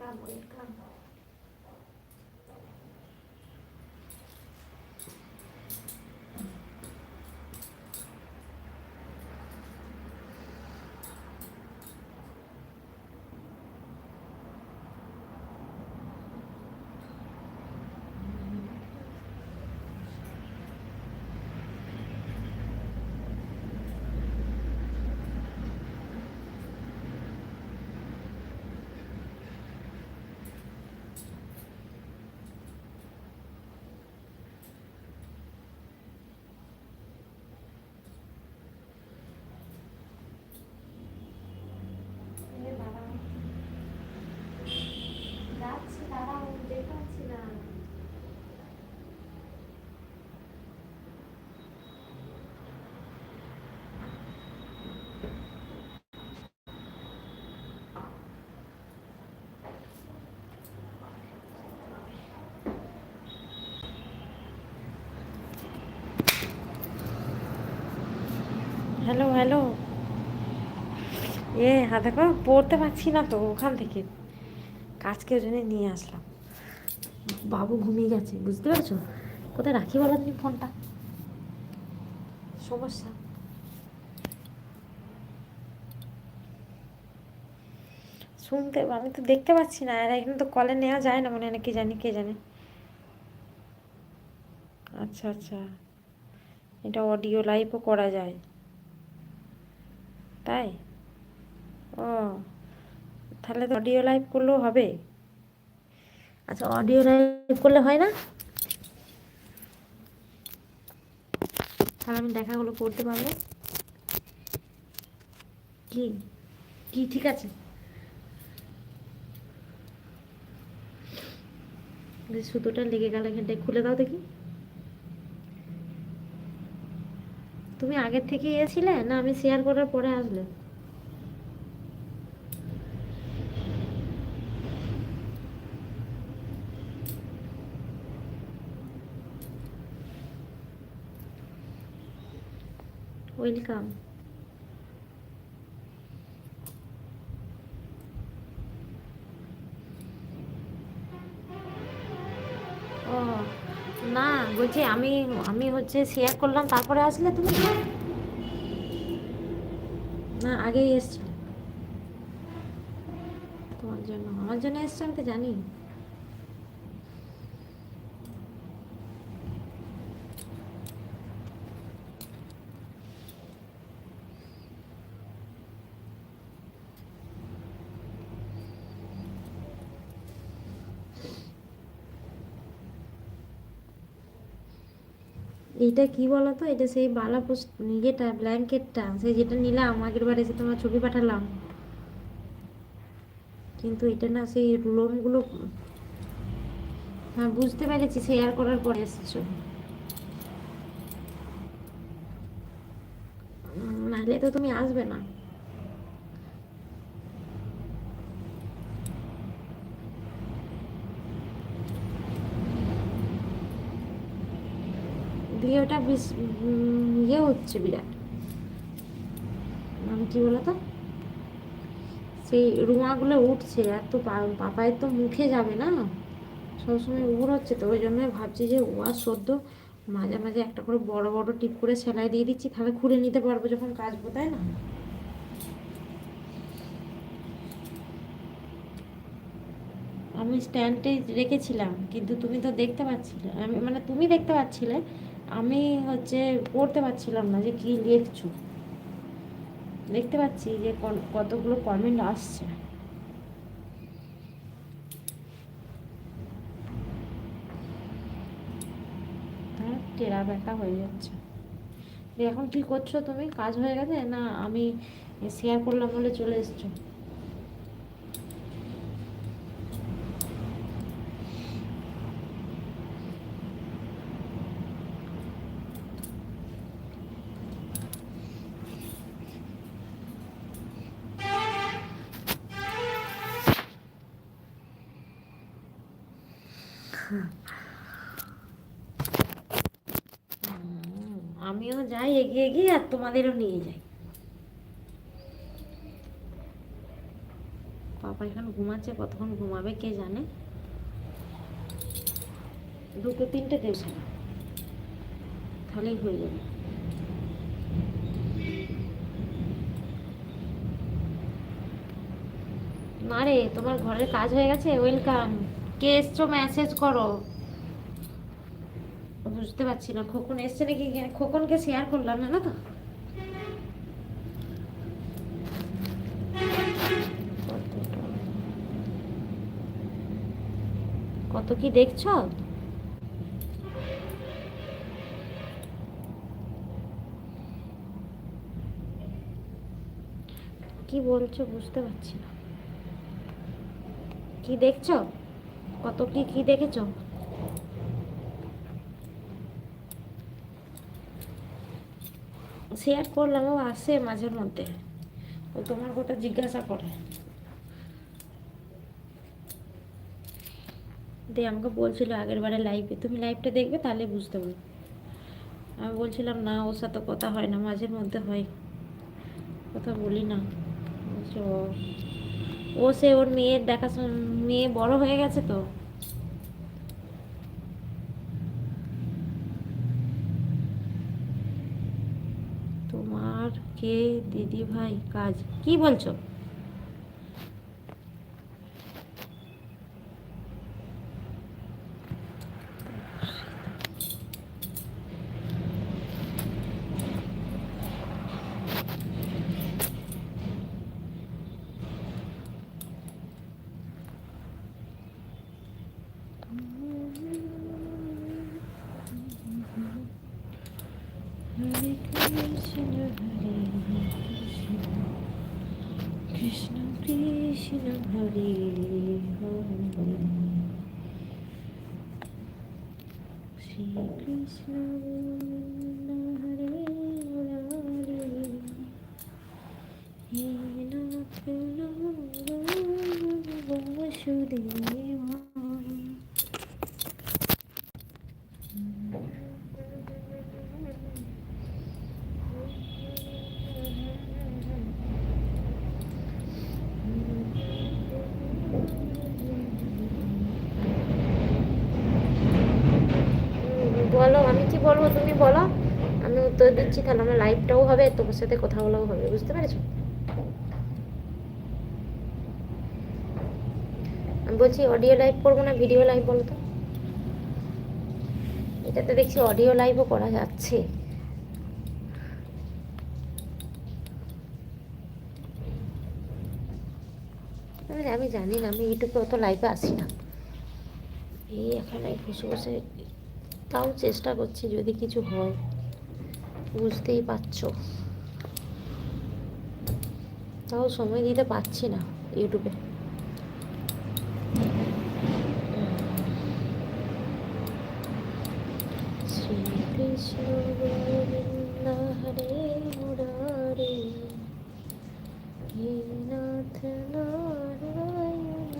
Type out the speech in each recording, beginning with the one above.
Welcome welcome এ বাবা যাচ্ছি দাঁড়াও দেখাচ্ছি না হ্যালো হ্যালো এ হ্যাঁ দেখো পড়তে পারছি না তো ওখান থেকে। কাজকে ওই জন্য নিয়ে আসলাম। বাবু ঘুমিয়ে গেছে, বুঝতে পারছ? কোথায় রাখি বলো তুমি ফোনটা? সমস্যা। শুনতে, আমি তো দেখতে পাচ্ছি না আর এখানে তো কলে নেওয়া যায় না মনে হয় না, কি জানি, কে জানে। আচ্ছা আচ্ছা। এটা অডিও লাইভও করা যায়। তাই? ও, তাহলে তো অডিও লাইভ করলেও হবে। আচ্ছা অডিও লাইভ করলে হয় না? তাহলে আমি দেখাগুলো করতে পারব। কি? কি? ঠিক আছে। সুতোটা লেগে গেল এখানটায়। খুলে দাও দেখি। তুমি আগের থেকে এসেছিলে? না আমি শেয়ার করার পরে আসলে? ওয়েলকাম বলছি আমি আমি হচ্ছে শেয়ার করলাম, তারপরে আসলে তুমি না, আগেই এসছো তোমার জন্য, আমার জন্য এসছো আমি তো জানি। এইটা কি বলো তো এটা সেই বালা পোস্ট, ইয়েটা, ব্ল্যাঙ্কেটটা, সেই যেটা নিলাম, আগের বার এসে তোমার ছবি পাঠালাম। কিন্তু এটা না সেই লোমগুলো হ্যাঁ বুঝতে পেরেছি শেয়ার করার পরে এসেছ। নাহলে তো তুমি আসবে না। দিয়ে ওটা বেশ ইয়ে হচ্ছে বিরাট। মানে কি বলতো সেই রুমাগুলো উঠছে, আর তো পা- পাপায়ের তো মুখে যাবে না। সবসময় উড় হচ্ছে, তো ওই জন্যই ভাবছি যে ওয়ার সদ্য মাঝে মাঝে একটা করে বড় বড় টিপ করে সেলাই দিয়ে দিচ্ছি, তাহলে খুলে নিতে পারব যখন কাচবো, তাই না? আমি স্ট্যান্ডে রেখেছিলাম, কিন্তু তুমি তো দেখতে পাচ্ছিলে, আমি মানে তুমি দেখতে পাচ্ছিলে আমি হচ্ছে পড়তে পারছিলাম না যে কি লিখছো। দেখতে পাচ্ছি যে কতগুলো কমেন্ট আসছে। টেরা ব্যাকা হয়ে যাচ্ছে। এখন কি করছ তুমি? কাজ হয়ে গেছে? না, আমি শেয়ার করলাম বলে চলে এসছো। আমিও যাই, এগিয়ে এগিয়ে আর তোমাদেরও নিয়ে যাই। পাপা এখন ঘুমাচ্ছে, কতক্ষণ ঘুমাবে কে জানে? দুটো তিনটে দেবছে না তাহলেই হয়ে যাবে। না রে, তোমার ঘরের কাজ হয়ে গেছে? ওয়েলকাম কে এসছো মেসেজ করো। বুঝতে পারছি না, খোকন এসছে নাকি? খোকনকে শেয়ার করলাম না না তো? কত কি দেখছ? কি বলছো বুঝতে পারছি না। কি দেখছ? কত কি কি দেখেছ? শেয়ার করলাম, ও আসে মাঝের মধ্যে। ও তোমার কথা জিজ্ঞাসা করে। দিয়ে আমাকে বলছিল আগের বারে লাইভে তুমি লাইভটা দেখবে, তাহলে বুঝতে পারবে। আমি বলছিলাম, না, ওর সাথে কথা হয় না, মাঝের মধ্যে হয়। কথা বলি না। ও সে, ওর মেয়ের দেখাশোনা মেয়ে বড় হয়ে গেছে তো? তোমার কে দিদি ভাই কাজ? কি বলছো? কৃষ্ণ হরে হরে শ্রীকৃষ্ণ তুমি বলো আমি উত্তর দিচ্ছি, তাহলে আমার লাইভটাও হবে, তোমার সাথে কথা বলাও হবে, বুঝতে পেরেছ? আমি বলছি অডিও লাইভ করব না ভিডিও লাইভ বলো তো? এটাতে দেখছি অডিও লাইভও করা যাচ্ছে। আমি জানি না, আমি ইউটিউবে অত লাইভে আসি না। এই এখানে বসে বসে তাও চেষ্টা করছি যদি কিছু হয়। বুঝতেই পারছ। তাও সময় দিতে পারছি না ইউটিউবে। শ্রীকৃষ্ণ গোবিন্দ হরে মুরারি নাথ নারায়ণ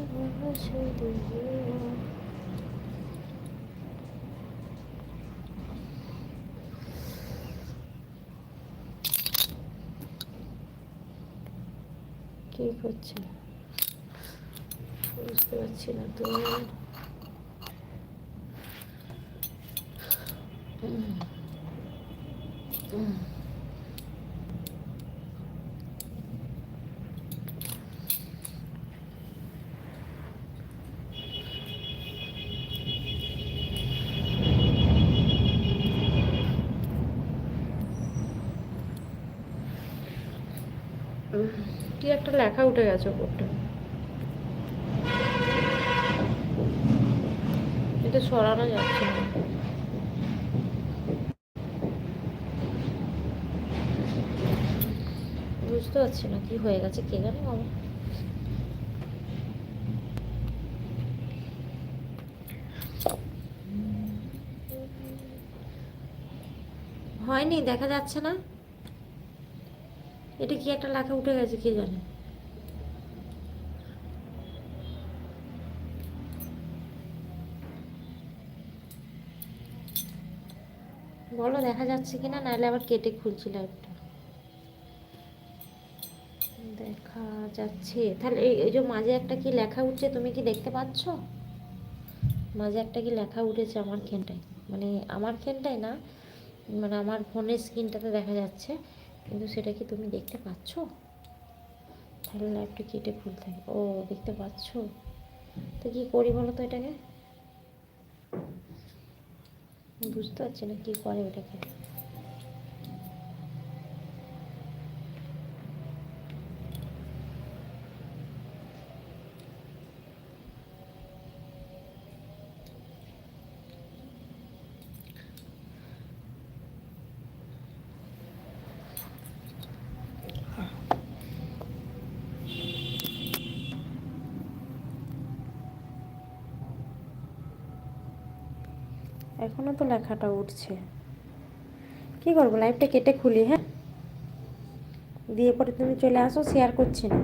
কি করছে বুঝতে পারছি না তো উম। উম। কি একটা লেখা উঠে গেছে উপরটা এটা সরানো যাচ্ছে না। বুঝতে পারছি না কি হয়ে গেছে, কে জানে বাবা। হয়নি, দেখা যাচ্ছে না। এটা কি একটা লেখা উঠে গেছে কে জানে? বলো, দেখা যাচ্ছে কিনা? নাহলে আবার কেটে খুলছি লাইভটা দেখ যাচ্ছে। তাহলে এই এই যে মাঝে একটা কি লেখা উঠছে, তুমি কি দেখতে পাচ্ছ? মাঝে একটা কি লেখা উঠেছে আমার খেনটায়। মানে আমার খেনটায় না মানে আমার ফোনের স্ক্রিনটাতে দেখা যাচ্ছে। কিন্তু সেটা কি তুমি দেখতে পাচ্ছ? তাহলে লাইফটা কেটে ফুল থাকে ও, দেখতে পাচ্ছ? তো কি করি বলো তো এটাকে? বুঝতে পারছি না কি করে ওটাকে। এখনও তো লেখাটা উঠছে। কি করব? লাইভটা কেটে খুলি হ্যাঁ? দিয়ে পরে তুমি চলে আসো শেয়ার করছি না।